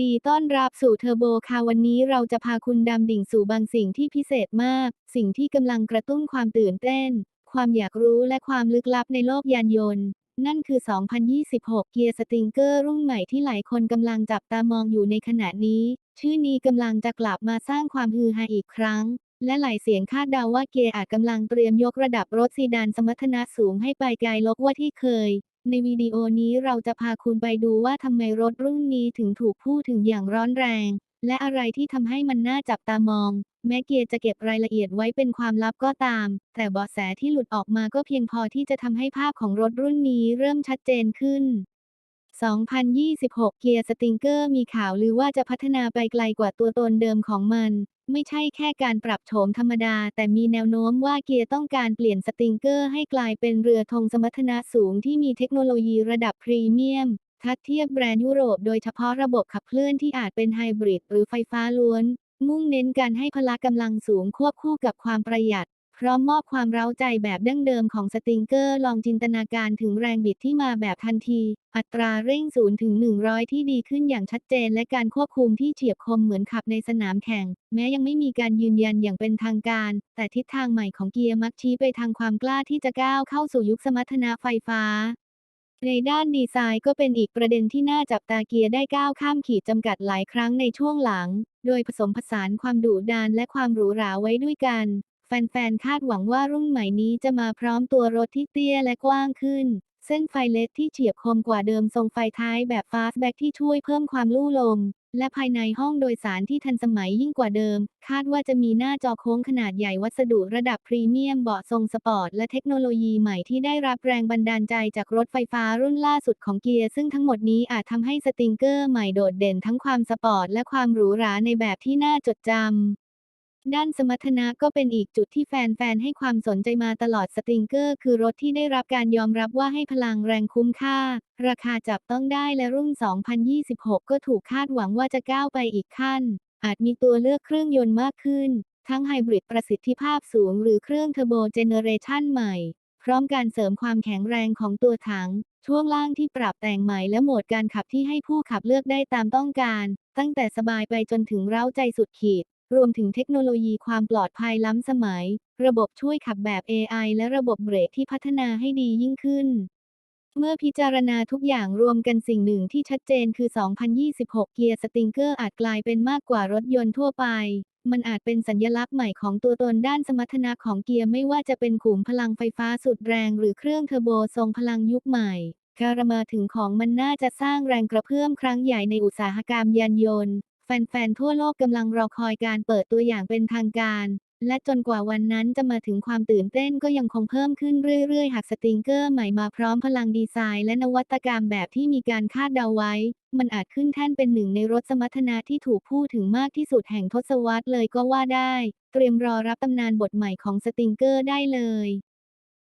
ดีต้อนรับสู่เทอร์โบค่ะวันนี้เราจะพาคุณดำดิ่งสู่บางสิ่งที่พิเศษมาก สิ่งที่กำลังกระตุ้นความตื่นเต้น ความอยากรู้และความลึกลับในโลกยานยนต์ นั่นคือ 2026 เกียร์สติงเกอร์รุ่นใหม่ที่หลายคนกำลังจับตามองอยู่ในขณะนี้ ชื่อนี้กำลังจะกลับมาสร้างความฮือฮาอีกครั้ง และหลายเสียงคาดเดาว่าเกียร์อาจกำลังเตรียมยกระดับรถซีดานสมรรถนะสูงให้ไปไกลลกว่าที่เคย ในวิดีโอนี้เราจะพาคุณไปดูว่าทำไมรถรุ่นนี้ถึงถูกพูดถึงอย่างร้อนแรง และอะไรที่ทำให้มันน่าจับตามอง แม้เกียร์จะเก็บรายละเอียดไว้เป็นความลับก็ตาม แต่เบาะแสที่หลุดออกมาก็เพียงพอที่จะทำให้ภาพของรถรุ่นนี้เริ่มชัดเจนขึ้น 2026 เกียร์สติงเกอร์มีข่าวลือว่าจะพัฒนาไปไกลกว่าตัวตนเดิมของมัน ไม่ใช่แค่การปรับโฉมธรรมดา แต่มีแนวโน้มว่าเกียร์ต้องการเปลี่ยนสติงเกอร์ให้กลายเป็นเรือธงสมรรถนะสูงที่มีเทคโนโลยีระดับพรีเมียมทัดเทียบแบรนด์ยุโรปโดยเฉพาะระบบขับเคลื่อนที่อาจเป็นไฮบริดหรือไฟฟ้าล้วน มุ่งเน้นการให้พละกำลังสูงควบคู่กับความประหยัด พร้อมมอบความเร้าใจแบบดั้งเดิมของสติงเกอร์ลองจินตนาการถึงแรงบิดที่มาแบบทันที อัตราเร่ง0ถึง100 ที่ดีขึ้นอย่างชัดเจน และการควบคุมที่เฉียบคมเหมือนขับในสนามแข่ง แม้ยังไม่มีการยืนยันอย่างเป็นทางการ แต่ทิศทางใหม่ของเกียร์มักชี้ไปทางความกล้าที่จะก้าวเข้าสู่ยุคสมรรถนะไฟฟ้าในด้านดีไซน์ก็เป็นอีกประเด็นที่น่าจับตาเกียร์ได้ก้าวข้ามขีดจำกัดหลายครั้งในช่วงหลัง โดยผสมผสานความดุดันและความหรูหราไว้ด้วยกัน ฟนๆ คาดหวังว่ารุ่นใหม่นี้จะมาพร้อมตัวรถที่เตี้ยและกว้างขึ้น เส้นไฟเล็ดที่เฉียบคมกว่าเดิมทรงไฟท้ายแบบฟาสแบ็กที่ช่วยเพิ่มความลู่ลม และภายในห้องโดยสารที่ทันสมัยยิ่งกว่าเดิม คาดว่าจะมีหน้าจอโค้งขนาดใหญ่วัสดุระดับพรีเมียมเบาะทรงสปอร์ตและเทคโนโลยีใหม่ที่ได้รับแรงบันดาลใจจากรถไฟฟ้ารุ่นล่าสุดของเกียร์ซึ่งทั้งหมดนี้อาจทำให้สติงเกอร์ใหม่โดดเด่นทั้งความสปอร์ตและความหรูหราในแบบที่น่าจดจำ ด้านสมรรถนะก็เป็นอีกจุดที่แฟนๆ ให้ความสนใจมาตลอดสติงเกอร์ คือรถที่ได้รับการยอมรับว่าให้พลังแรงคุ้มค่า ราคาจับต้องได้และรุ่น 2026 ก็ถูกคาดหวังว่าจะก้าวไปอีกขั้น อาจมีตัวเลือกเครื่องยนต์มากขึ้น ทั้งไฮบริดประสิทธิภาพสูงหรือเครื่องเทอร์โบเจเนเรชันใหม่ พร้อมการเสริมความแข็งแรงของตัวถัง ช่วงล่างที่ปรับแต่งใหม่และโหมดการขับที่ให้ผู้ขับเลือกได้ตามต้องการ ตั้งแต่สบายไปจนถึงเร้าใจสุดขีด รวมถึงเทคโนโลยีความปลอดภัยล้ำสมัย ระบบช่วยขับแบบ AI และระบบเบรกที่พัฒนาให้ดียิ่งขึ้น เมื่อพิจารณาทุกอย่างรวมกันสิ่งหนึ่งที่ชัดเจนคือ 2026 เกียร์สติงเกอร์อาจกลายเป็นมากกว่ารถยนต์ทั่วไป มันอาจเป็นสัญลักษณ์ใหม่ของตัวตนด้านสมรรถนะของเกียร์ไม่ว่าจะเป็นขุมพลังไฟฟ้าสุดแรง หรือเครื่องเทอร์โบทรงพลังยุคใหม่การมาถึงของมันน่าจะสร้างแรงกระเพื่อมครั้งใหญ่ในอุตสาหกรรมยานยนต์ ฟนๆ ทั่วโลกกำลังรอคอยการเปิดตัวอย่างเป็นทางการ และจนกว่าวันนั้นจะมาถึงความตื่นเต้นก็ยังคงเพิ่มขึ้นเรื่อยๆ หากสติงเกอร์ใหม่มาพร้อมพลังดีไซน์และนวัตกรรมแบบที่มีการคาดเดาไว้ มันอาจขึ้นแท่นเป็นหนึ่งในรถสมรรถนะที่ถูกพูดถึงมากที่สุดแห่งทศวรรษเลยก็ว่าได้ เตรียมรอรับตำนานบทใหม่ของสติงเกอร์ได้เลย